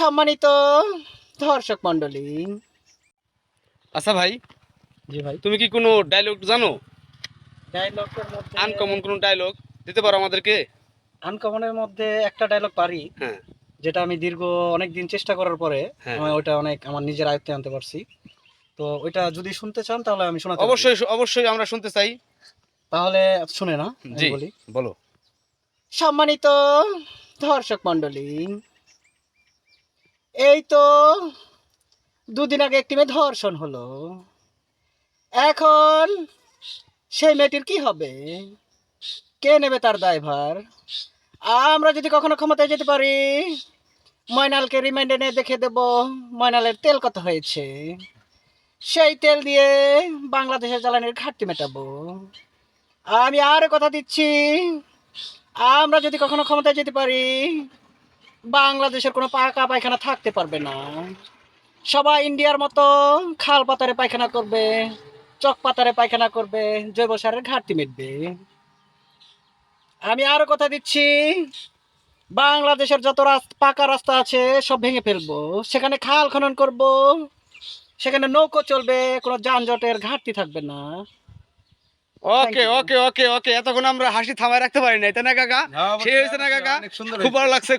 সম্মানিত দর্শক মন্ডলী আচ্ছা ভাই জি ভাই। তুমি কি কোনো ডায়লগ জানো? ডায়লগের মধ্যে আনকমন কোনো ডায়লগ দিতে পারো আমাদেরকে? আনকমনের মধ্যে একটা ডায়লগ পারি হ্যাঁ। যেটা আমি দীর্ঘ অনেক দিন চেষ্টা করার পরে হ্যাঁ। আমি ওইটা অনেক আমার নিজের আয়ত্তে আনতে পারছি। তো ওইটা যদি শুনতে চান তাহলে আমি শোনাতে অবশ্যই অবশ্যই আমরা শুনতে চাই। তাহলে শুনে না জি বলি। বলো। সম্মানিত দর্শক মন্ডলী এই তো দুদিন আগে একটি মেয়ে ধর্ষণ হলো। এখন সেই মেয়েটির কি হবে? কে নেবে তার দায়ভার? আমরা যদি কখনো ক্ষমতায় যেতে পারি, ময়নালকে রিমাইন্ডে নিয়ে দেখে দেব ময়নালের তেল কত হয়েছে। সেই তেল দিয়ে বাংলাদেশের জ্বালানির ঘাটতি মেটাবো। আমি আর কথা দিচ্ছি, আমরা যদি কখনো ক্ষমতায় যেতে পারি বাংলাদেশের কোনো পাকা পায়খানা থাকতে পারবে না। সবাই ইন্ডিয়ার মতো খাল পাতারে পায়খানা করবে চক পাতারে পায়খানা করবে জৈব সারের ঘাটতি মিটবে। আমি আরও কথা দিচ্ছি বাংলাদেশের যত রাস্তা পাকা রাস্তা আছে সব ভেঙে ফেলব। সেখানে খাল খনন করব সেখানে নৌকো চলবে কোনো যানজটের ঘাটতি থাকবে না। ওকে ওকে ওকে ওকে এতক্ষণ আমরা হাসি থামায় রাখতে পারি নাই তাই না কাকা? হ্যাঁ, সেই হয়েছে না কাকা? সুন্দর খুব ভালো লাগছে